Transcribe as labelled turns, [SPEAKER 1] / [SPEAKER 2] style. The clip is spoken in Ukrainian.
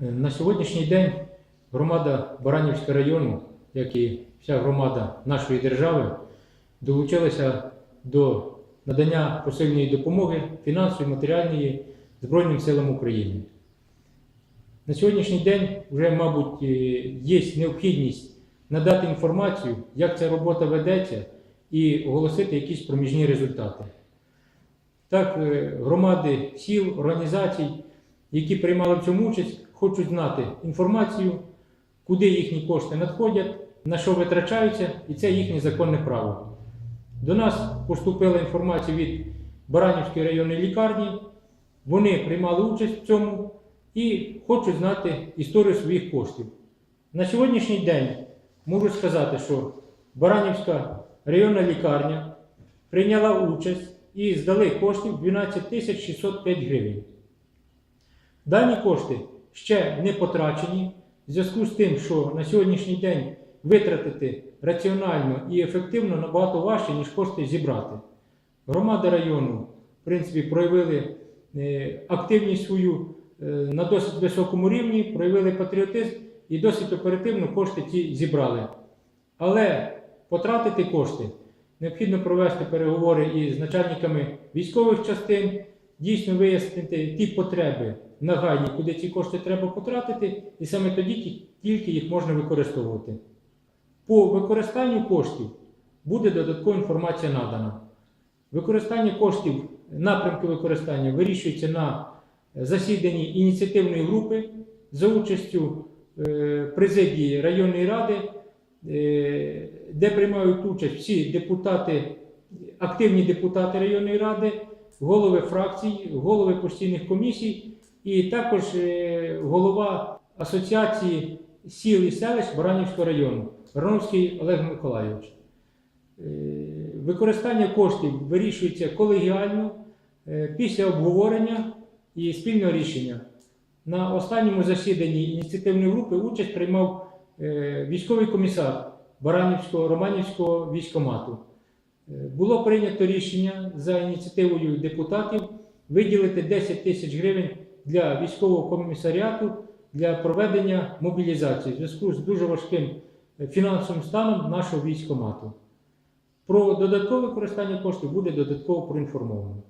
[SPEAKER 1] На сьогоднішній день громада Баранівського району, як і вся громада нашої держави, долучилася до надання посильної допомоги фінансової, матеріальної Збройним силам України. На сьогоднішній день вже, мабуть, е, є необхідність надати інформацію, як ця робота ведеться, і оголосити якісь проміжні результати. Так, е, громади, сіл, організацій, які приймали в цьому участь, хочуть знати інформацію, куди їхні кошти надходять, на що витрачаються, і це їхнє законне право. До нас поступила інформація від Баранівської районної лікарні. Вони приймали участь в цьому і хочуть знати історію своїх коштів. На сьогоднішній день можу сказати, що Баранівська районна лікарня прийняла участь і здали коштів 12 605 гривень. Дані кошти ще не потрачені в зв'язку з тим, що на сьогоднішній день витратити раціонально і ефективно набагато важче, ніж кошти зібрати. Громада району, в принципі, проявили е, активність свою е, на досить високому рівні, проявили патріотизм і досить оперативно кошти ці зібрали. Але потратити кошти необхідно провести переговори із начальниками військових частин, дійсно вияснити ті потреби нагальні, куди ці кошти треба потратити, і саме тоді тільки їх можна використовувати. По використанню коштів буде додаткова інформація надана. Використання коштів, напрямки використання вирішуються на засіданні ініціативної групи за участю е, президії районної ради, е, де приймають участь всі депутати, активні депутати районної ради, голови фракцій, голови постійних комісій, і також е, голова Асоціації сіл і селищ Баранівського району Роновський Олег Миколайович. Е, Використання коштів вирішується колегіально е, після обговорення і спільного рішення. На останньому засіданні ініціативної групи участь приймав військовий комісар Баранівського Романівського військомату. Було прийнято рішення за ініціативою депутатів виділити 10 тисяч гривень для військового комісаріату для проведення мобілізації в зв'язку з дуже важким е, фінансовим станом нашого військомату. Про додаткове користання коштів буде додатково проінформовано.